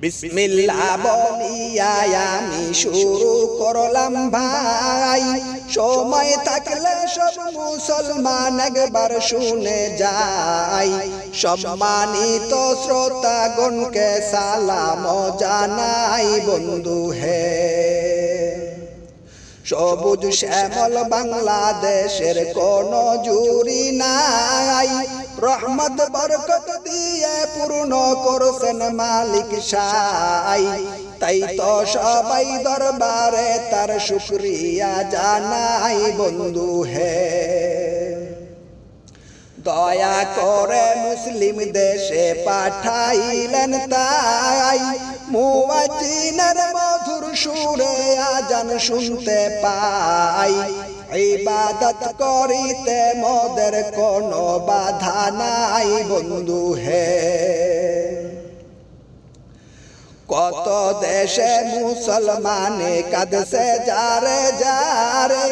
বিসমিল্লাহ বলিয়া আমি শুরু করলাম ভাই। সময় থাকলে সব মুসলমান একবার শুনে যাই সম্মানিত শ্রোতাগণকে সালাম জানাই, বন্ধু হে। সবুজ শ্যামল বাংলাদেশের কোন জুরি নাই। রহমত, বরকত দিয়ে পূর্ণ করছেন মালিক সাই। তাই তো সবাই দরবারে তার শুক্রিয়া জানাই, বন্ধু হে। দয়া করে মুসলিম দেশে পাঠাইলেন তাই। মুয়াজ্জিনের মধুর সুরে আজান শুনতে পাই। ইবাদত করিতে মোদের কোনো বাধা নাই, বন্ধু হে। কত দেশে মুসলমানে কাঁদছে যারে যারে,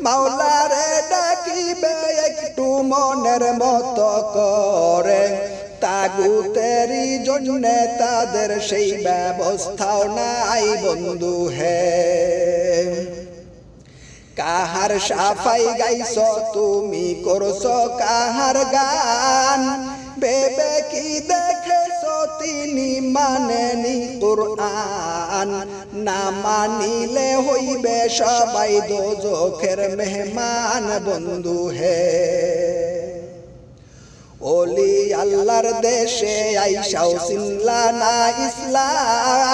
মাওলারে ডাকিবে একটু মনের মতো করে। তাগুতেরই জন্যে তাদের সেই ব্যবস্থাও নাই, বন্ধু হে। কাহার সাফাই গাইছ, তুমি করছ কাহার গান। বেবে কি দেখেছ, তিনি মানেনি কোরআন। না মানিলে হইবে সবাই দোজখের মেহমান, বন্ধু হে। ওলি আল্লাহর দেশে আইসাও সিনলা না ইসলাম।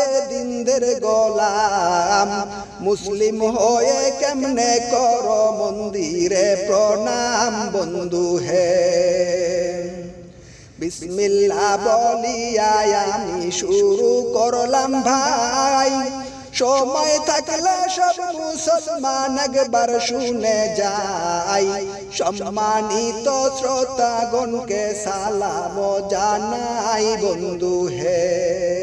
হইলা বেদিনদের গোলাম। মুসলিম হয়ে কেমনে কর মন্দিরে প্রণাম বন্ধু হে। বিসমিল্লা বলিয়ায় আমি শুরু করলাম ভাই। সময় থাকলে সব মুসলমান একবার শুনে যাই সম্মানিত শ্রোতাগণকে সালাম জানাই বন্ধু হে।